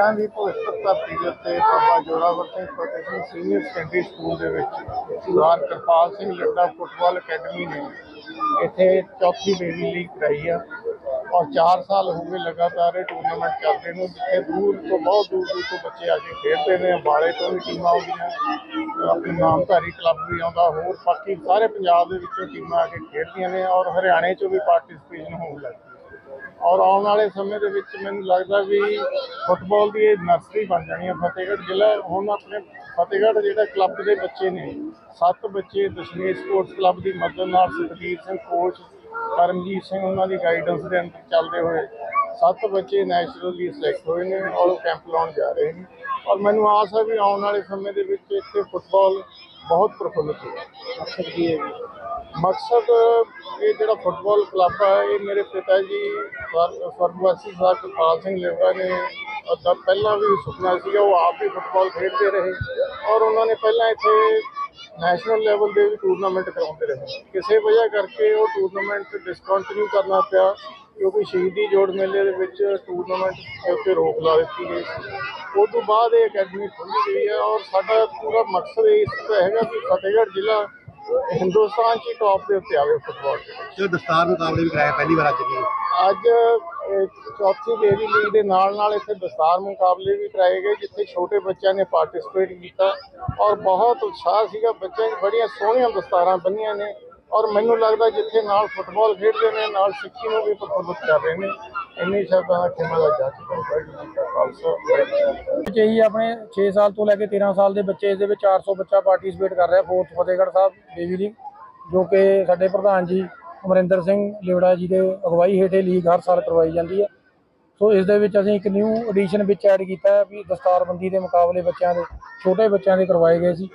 ਖੇਡਾਂ ਦੀ ਭਵਿੱਖ ਧਰਤੀ ਦੇ ਉੱਤੇ Baba Zorawar Singh Fateh Singh senior secondary school ਦੇ ਵਿੱਚ ਸਰਦਾਰ ਕਿਰਪਾਲ ਸਿੰਘ ਲੱਡਾ ਫੁੱਟਬਾਲ ਅਕੈਡਮੀ ਨੇ ਇੱਥੇ ਚੌਥੀ ਬੇਬੀ ਲੀਗ ਕਰਾਈ ਆ ਔਰ 4 ਸਾਲ ਹੋ ਗਏ ਲਗਾਤਾਰ ਇਹ ਟੂਰਨਾਮੈਂਟ ਚੱਲਦੇ ਨੂੰ, ਜਿੱਥੇ ਦੂਰ ਤੋਂ ਬਹੁਤ ਦੂਰ ਦੂਰ ਤੋਂ ਬੱਚੇ ਆ ਕੇ ਖੇਡਦੇ ਨੇ, ਅੰਬਾਲੇ ਤੋਂ ਵੀ ਟੀਮਾਂ ਆਉਂਦੀਆਂ, ਆਪਣੀ ਨਾਮਧਾਰੀ ਕਲੱਬ ਵੀ ਆਉਂਦਾ, ਹੋਰ ਬਾਕੀ ਸਾਰੇ ਪੰਜਾਬ ਦੇ ਵਿੱਚੋਂ ਟੀਮਾਂ ਆ ਕੇ ਖੇਡਦੀਆਂ ਨੇ ਔਰ ਹਰਿਆਣੇ ਚੋਂ ਵੀ ਪਾਰਟਿਸਿਪੇਸ਼ਨ ਹੋਣ ਲੱਗੀ ਔਰ ਆਉਣ ਵਾਲੇ ਸਮੇਂ ਦੇ ਵਿੱਚ ਮੈਨੂੰ ਲੱਗਦਾ ਵੀ ਫੁੱਟਬਾਲ ਦੀ ਇਹ ਨਰਸਰੀ ਬਣ ਜਾਣੀ ਹੈ ਫਤਿਹਗੜ੍ਹ ਜ਼ਿਲ੍ਹਾ। ਹੁਣ ਆਪਣੇ ਫਤਿਹਗੜ੍ਹ ਜਿਹੜਾ ਕਲੱਬ ਦੇ ਬੱਚੇ ਨੇ, ਸੱਤ ਬੱਚੇ ਦਸ਼ਮੇਸ਼ ਸਪੋਰਟਸ ਕਲੱਬ ਦੀ ਮਦਦ ਨਾਲ ਸੁਖਬੀਰ ਸਿੰਘ, ਕੋਚ ਕਰਮਜੀਤ ਸਿੰਘ, ਉਹਨਾਂ ਦੀ ਗਾਈਡੈਂਸ ਦੇ ਅੰਦਰ ਚੱਲਦੇ ਹੋਏ ਸੱਤ ਬੱਚੇ ਨੈਸ਼ਨਲੀ ਸਿਲੈਕਟ ਹੋਏ ਨੇ ਔਰ ਉਹ ਕੈਂਪ ਲਾਉਣ ਜਾ ਰਹੇ ਨੇ। ਔਰ ਮੈਨੂੰ ਆਸ ਹੈ ਵੀ ਆਉਣ ਵਾਲੇ ਸਮੇਂ ਦੇ ਵਿੱਚ ਇੱਥੇ ਫੁੱਟਬਾਲ ਬਹੁਤ ਪ੍ਰਫੁੱਲਤ ਹੋਵੇਗਾ ਮਕਸਦ ਕੀ ਹੈ ਮਕਸਦ, ਇਹ ਜਿਹੜਾ ਫੁੱਟਬਾਲ ਕਲੱਬ ਹੈ, ਇਹ ਮੇਰੇ ਪਿਤਾ ਜੀ, ਸਵਰ- ਸਵਰਗਵਾਸੀ ਸਾਹਿਬ ਕਿਰਪਾਲ ਸਿੰਘ ਲੇਵਾ ਨੇ ਉਹਦਾ ਪਹਿਲਾਂ ਵੀ ਸੁਪਨਾ ਸੀਗਾ, ਉਹ ਆਪ ਵੀ ਫੁੱਟਬਾਲ ਖੇਡਦੇ ਰਹੇ ਔਰ ਉਹਨਾਂ ਨੇ ਪਹਿਲਾਂ ਇੱਥੇ ਨੈਸ਼ਨਲ ਲੈਵਲ ਦੇ ਵੀ ਟੂਰਨਾਮੈਂਟ ਕਰਾਉਂਦੇ ਰਹੇ। ਕਿਸੇ ਵਜ੍ਹਾ ਕਰਕੇ ਉਹ ਟੂਰਨਾਮੈਂਟ ਡਿਸਕੰਟੀਨਿਊ ਕਰਨਾ ਪਿਆ, ਕਿਉਂਕਿ ਸ਼ਹੀਦੀ ਜੋੜ ਮੇਲੇ ਦੇ ਵਿੱਚ ਟੂਰਨਾਮੈਂਟ ਉੱਤੇ ਰੋਕ ਲਾ ਦਿੱਤੀ ਗਈ ਸੀ। ਉਸ ਤੋਂ ਬਾਅਦ ਇਹ ਅਕੈਡਮੀ ਖੁੱਲ੍ਹੀ ਗਈ ਹੈ ਔਰ ਸਾਡਾ ਪੂਰਾ ਮਕਸਦ ਇਸ ਦਾ ਹੈਗਾ ਕਿ ਫਤਿਹਗੜ੍ਹ ਜ਼ਿਲ੍ਹਾ ਹਿੰਦੁਸਤਾਨ 'ਚ ਟੌਪ ਦੇ ਉੱਤੇ ਆਵੇ ਫੁੱਟਬਾਲ ਦੇ ਵਿੱਚ ਜੋ ਦਸਤਾਰ ਮੁਕਾਬਲੇ ਵੀ ਕਰਾਇਆ ਪਹਿਲੀ ਵਾਰ ਅੱਜ ਕੀ? ਅੱਜ ਚੌਥੀ ਬੇਬੀ ਲੀਗ ਦੇ ਨਾਲ ਨਾਲ ਇੱਥੇ ਦਸਤਾਰ ਮੁਕਾਬਲੇ ਵੀ ਕਰਾਏ ਗਏ ਜਿੱਥੇ ਛੋਟੇ ਬੱਚਿਆਂ ਨੇ ਪਾਰਟਿਸਿਪੇਟ ਕੀਤਾ। ਔਰ ਬਹੁਤ ਉਤਸ਼ਾਹ ਸੀਗਾ ਬੱਚਿਆਂ 'ਚ ਬੜੀਆਂ ਸੋਹਣੀਆਂ ਦਸਤਾਰਾਂ ਬੰਨੀਆਂ ਨੇ। ਔਰ ਮੈਨੂੰ ਲੱਗਦਾ ਜਿੱਥੇ ਨਾਲ ਫੁੱਟਬਾਲ ਖੇਡਦੇ ਨੇ ਨਾਲ ਸਿੱਖੀ ਨੂੰ ਵੀ ਪ੍ਰਫੁੱਲਤ ਕਰ ਰਹੇ ਨੇ। ਇੰਨੀ ਸ਼ਬਦਾਂ ਦਾ ਖਿਮਾ ਦਾ ਜਾ ਚੁੱਕਾ ਵਾਹਿਗੁਰੂ ਜੀ ਖਾਲਸਾ ਵਾਹਿਗੁਰੂ ਹੀ ਆਪਣੇ 6 ਸਾਲ ਤੋਂ ਲੈ ਕੇ 13 ਸਾਲ ਦੇ ਬੱਚੇ ਇਸ ਦੇ ਵਿੱਚ 400 ਬੱਚਾ ਪਾਰਟਿਸਿਪੇਟ ਕਰ ਰਿਹਾ, fourth Fatehgarh Sahib baby league ਜੋ ਕਿ ਸਾਡੇ ਪ੍ਰਧਾਨ ਜੀ ਅਮਰਿੰਦਰ ਸਿੰਘ ਲਿਵੜਾ ਜੀ ਦੇ ਅਗਵਾਈ ਹੇਠੇ ਲੀਗ ਹਰ ਸਾਲ ਕਰਵਾਈ ਜਾਂਦੀ ਹੈ। ਸੋ ਇਸ ਦੇ ਵਿੱਚ ਅਸੀਂ ਇੱਕ ਨਿਊ ਐਡੀਸ਼ਨ ਵਿੱਚ ਐਡ ਕੀਤਾ ਹੈ ਵੀ ਦਸਤਾਰਬੰਦੀ ਦੇ ਮੁਕਾਬਲੇ ਬੱਚਿਆਂ ਦੇ, ਛੋਟੇ ਬੱਚਿਆਂ ਦੇ ਕਰਵਾਏ ਗਏ ਸੀ,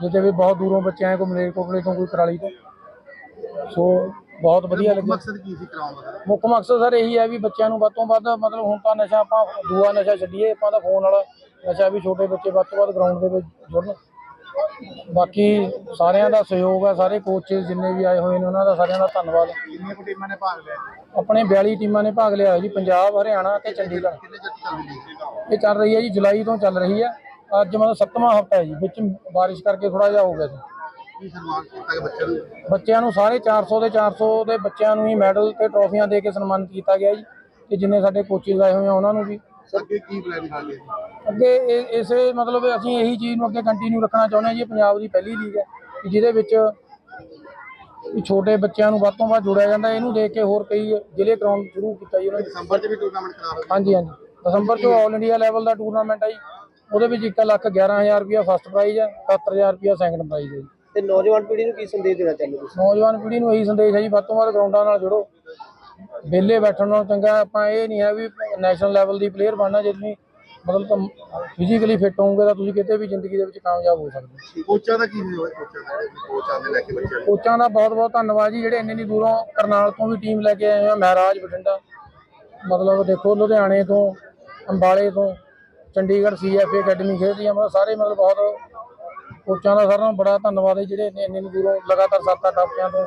ਜਿਹਦੇ ਵਿੱਚ ਬਹੁਤ ਦੂਰੋਂ ਬੱਚੇ ਆਏ ਕੋਈ ਮਲੇਰਕੋਟਲੇ ਤੋਂ ਕੋਈ ਕਰਾਲੀ ਤੋਂ। ਸੋ ਬਹੁਤ ਵਧੀਆ ਲੱਗਿਆ। ਮਕਸਦ ਕੀ ਸੀ ਕਰਾਉਣ ਦਾ? ਮੁੱਖ ਮਕਸਦ ਸਰ ਇਹੀ ਹੈ ਵੀ ਬੱਚਿਆਂ ਨੂੰ ਵੱਧ ਤੋਂ ਵੱਧ ਮਤਲਬ ਹੁਣ ਤਾਂ ਨਸ਼ਾ ਆਪਾਂ ਦੂਆ ਨਸ਼ਾ ਛੱਡੀਏ ਆਪਾਂ ਤਾਂ ਫੋਨ ਵਾਲਾ ਨਸ਼ਾ ਵੀ ਛੋਟੇ ਬੱਚੇ ਵੱਧ ਤੋਂ ਵੱਧ ਗਰਾਊਂਡ ਦੇ ਵਿੱਚ ਜੁੜਨ। ਬਾਕੀ ਸਾਰਿਆਂ ਦਾ ਸਹਿਯੋਗ ਹੈ ਸਾਰੇ ਕੋਚਸ ਜਿੰਨੇ ਵੀ ਆਏ ਹੋਏ ਨੇ ਉਹਨਾਂ ਦਾ ਸਾਰਿਆਂ ਦਾ ਧੰਨਵਾਦ। ਕਿੰਨੀਆਂ ਕੁ ਟੀਮਾਂ ਨੇ ਭਾਗ ਲਿਆ? ਆਪਣੇ 42 ਟੀਮਾਂ ਨੇ ਭਾਗ ਲਿਆ ਜੀ ਪੰਜਾਬ ਹਰਿਆਣਾ ਤੇ ਚੰਡੀਗੜ੍ਹ। ਕਿੰਨੇ ਚਿਰ ਚੱਲ ਰਹੀ ਇਹ ਚੱਲ ਰਹੀ ਹੈ ਜੀ ਜੁਲਾਈ ਤੋਂ ਚੱਲ ਰਹੀ ਹੈ। ਅੱਜ ਮਤਲਬ ਸੱਤਵਾਂ ਹਫਤਾ ਹੈ ਜੀ ਵਿੱਚ ਬਾਰਿਸ਼ ਕਰਕੇ ਥੋੜਾ ਜਿਹਾ ਹੋ ਗਿਆ ਸੀ। ਕੀ ਸਨਮਾਨ ਕੀਤਾ ਗਿਆ ਬੱਚਿਆਂ ਨੂੰ? ਬੱਚਿਆਂ ਨੂੰ ਸਾਰੇ 400 ਦੇ 400 ਦੇ ਬੱਚਿਆਂ ਨੂੰ ਹੀ ਮੈਡਲ ਤੇ ਟਰੋਫੀਆਂ ਦੇ ਕੇ ਸਨਮਾਨਿਤ ਕੀਤਾ ਗਿਆ ਜੀ ਤੇ ਜਿੰਨੇ ਸਾਡੇ ਕੋਚਿਸ ਆਏ ਹੋਏ ਆ ਉਹਨਾਂ ਨੂੰ ਵੀ। ਅੱਗੇ ਕੀ ਪਲਾਨ ਰਹੇ ਅੱਗੇ ਇਹ- ਇਸੇ ਮਤਲਬ ਅਸੀਂ ਇਹੀ ਚੀਜ਼ ਨੂੰ ਅੱਗੇ ਕੰਟੀਨਿਊ ਰੱਖਣਾ ਚਾਹੁੰਦੇ ਹਾਂ ਜੀ ਇਹ ਪੰਜਾਬ ਦੀ ਪਹਿਲੀ ਲੀਗ ਹੈ ਕਿ ਜਿਹਦੇ ਵਿੱਚ ਵੀ ਛੋਟੇ ਬੱਚਿਆਂ ਨੂੰ ਵੱਧ ਤੋਂ ਵੱਧ ਜੋੜਿਆ ਜਾਂਦਾ ਇਹਨੂੰ ਦੇਖ ਕੇ ਹੋਰ ਕਈ ਜ਼ਿਲ੍ਹੇ ਕਰਾਉਣ ਸ਼ੁਰੂ ਕੀਤਾ ਜੀ ਉਹਨਾਂ ਨੇ। ਦਸੰਬਰ 'ਚ ਵੀ ਟੂਰਨਾਮੈਂਟ ਕਰਾ ਰਹੇ ਹਾਂਜੀ ਹਾਂਜੀ। ਦਸੰਬਰ ਤੋਂ ਆਲ ਇੰਡੀਆ ਲੈਵਲ ਦਾ ਟੂਰਨਾਮੈਂਟ ਹੈ ਜੀ ਉਹਦੇ ਵਿੱਚ 1 ਲੱਖ 11000 ਰੁਪਇਆ ਫਸਟ ਪ੍ਰਾਈਜ਼ ਹੈ 70000 ਰੁਪਇਆ ਸੈਕੰਡ ਪ੍ਰਾਈਜ਼ ਹੈ ਜੀ। ਤੇ ਨੌਜਵਾਨ ਪੀੜ੍ਹੀ ਨੂੰ ਕੀ ਸੰਦੇਸ਼ ਦੇਣਾ ਚਾਹੁੰਦੇ ਹੋ ਨੌਜਵਾਨ ਪੀੜ੍ਹੀ ਨੂੰ ਇਹੀ ਸੰਦੇਸ਼ ਹੈ ਜੀ ਵੱਧ ਤੋਂ ਵੱਧ ਗਰਾਊਂਡਾਂ ਨਾਲ ਜੁੜੋ। ਵਿਹਲੇ ਬੈਠਣ ਨਾਲੋਂ ਚੰਗਾ ਆਪਾਂ ਇਹ ਨਹੀਂ ਹੈ ਵੀ ਨੈਸ਼ਨਲ ਲੈਵਲ ਦੀ ਪਲੇਅਰ ਬਣਨਾ ਜੇ ਤੁਸੀਂ ਮਤਲਬ ਫਿਜ਼ੀਕਲੀ ਫਿੱਟ ਹੋਵੋਗੇ ਤਾਂ ਤੁਸੀਂ ਕਿਤੇ ਵੀ ਜ਼ਿੰਦਗੀ ਦੇ ਵਿੱਚ ਕਾਮਯਾਬ ਹੋ ਸਕਦੇ ਹੋ। ਕੋਚਾਂ ਦਾ ਕੀ ਹੋਇਆ ਕੋਚਾਂ ਦਾ ਕੋਚ ਆਉਂਦੇ ਲੈ ਕੇ ਬੱਚਿਆਂ ਕੋਚਾਂ ਦਾ ਬਹੁਤ ਬਹੁਤ ਧੰਨਵਾਦ ਜੀ ਜਿਹੜੇ ਇੰਨੀ ਇੰਨੀ ਦੂਰੋਂ ਕਰਨਾਲ ਤੋਂ ਵੀ ਟੀਮ ਲੈ ਕੇ ਆਏ ਆ ਮਹਾਰਾਜ ਬਠਿੰਡਾ। ਮਤਲਬ ਦੇਖੋ ਲੁਧਿਆਣੇ ਤੋਂ ਅੰਬਾਲੇ ਤੋਂ ਚੰਡੀਗੜ੍ਹ ਸੀਐਫਏ ਅਕੈਡਮੀ ਖੇਡਦੀ ਆ ਮਤਲਬ ਸਾਰੇ ਮਤਲਬ ਬਹੁਤ ਕੋਚਾਂ ਦਾ ਸਾਰਿਆਂ ਨੂੰ ਬੜਾ ਧੰਨਵਾਦ ਹੈ ਜਿਹੜੇ ਇੰਨੇ ਇੰਨੀ ਦੂਰੋਂ ਲਗਾਤਾਰ ਸੱਤ ਅੱਠ ਹਫ਼ਤਿਆਂ ਤੋਂ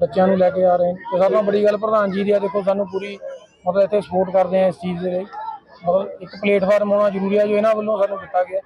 ਬੱਚਿਆਂ ਨੂੰ ਲੈ ਕੇ ਆ ਰਹੇ ਨੇ। ਤੇ ਸਾਰਿਆਂ ਨਾਲੋਂ ਬੜੀ ਗੱਲ ਪ੍ਰਧਾਨ ਜੀ ਦੀ ਆ, ਦੇਖੋ ਸਾਨੂੰ ਪੂਰੀ ਮਤਲਬ ਇੱਥੇ ਸਪੋਰਟ ਕਰਦੇ ਆ ਇਸ ਚੀਜ਼ ਦੇ ਲਈ। ਮਤਲਬ ਇੱਕ ਪਲੇਟਫਾਰਮ ਹੋਣਾ ਜ਼ਰੂਰੀ ਹੈ ਜੋ ਇਹਨਾਂ ਵੱਲੋਂ ਸਾਨੂੰ ਦਿੱਤਾ ਗਿਆ।